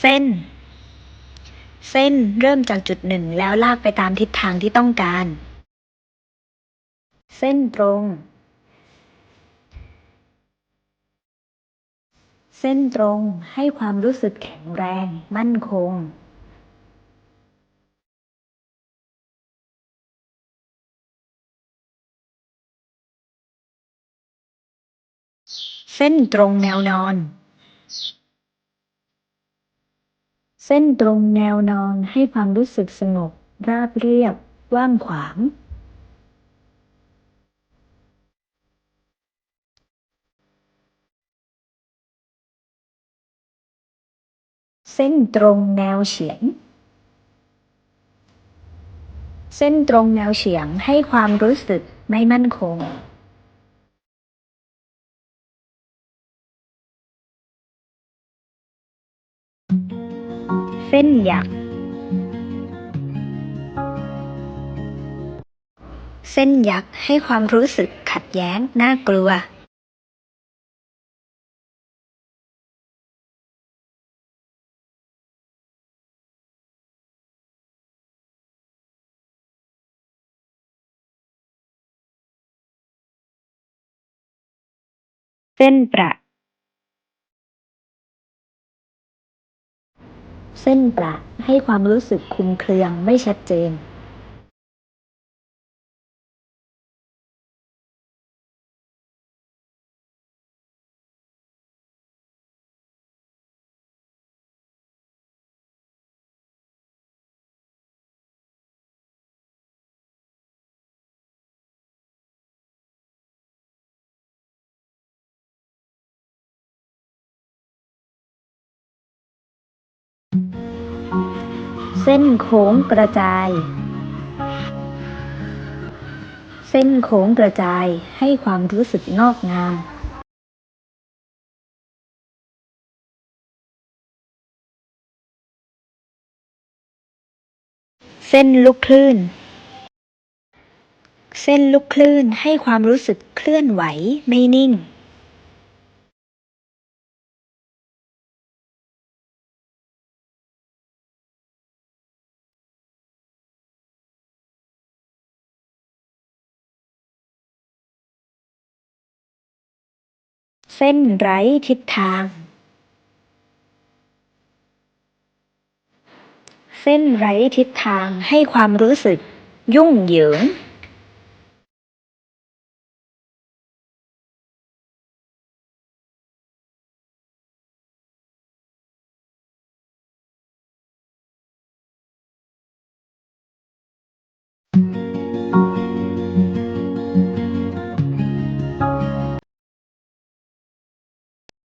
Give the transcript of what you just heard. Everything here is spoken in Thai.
เส้น เส้นเริ่มจากจุดหนึ่งแล้วลากไปตามทิศทางที่ต้องการ เส้นตรง เส้นตรงให้ความรู้สึกแข็งแรง มั่นคง เส้นตรงแนวนอน เส้นตรงแนวนอนให้ความรู้สึกสงบ ราบเรียบ ว่างขวาง เส้นตรงแนวเฉียง เส้นตรงแนวเฉียงให้ความรู้สึกไม่มั่นคง เส้นหยัก เส้นหยักให้ความรู้สึกขัดแย้งน่ากลัว เส้นประ เส้นประให้ความรู้สึกคลุมเครือไม่ชัดเจน ส้นโค้งกระจาย เส้นโค้งกระจายให้ความรู้สึกงอกงามเส้นลูกคลื่น เส้นลูกคลื่นให้ความรู้สึกเคลื่อนไหวไม่นิ่ง เส้นไร้ทิศทาง เส้นไร้ทิศทางให้ความรู้สึกยุ่งเหยิง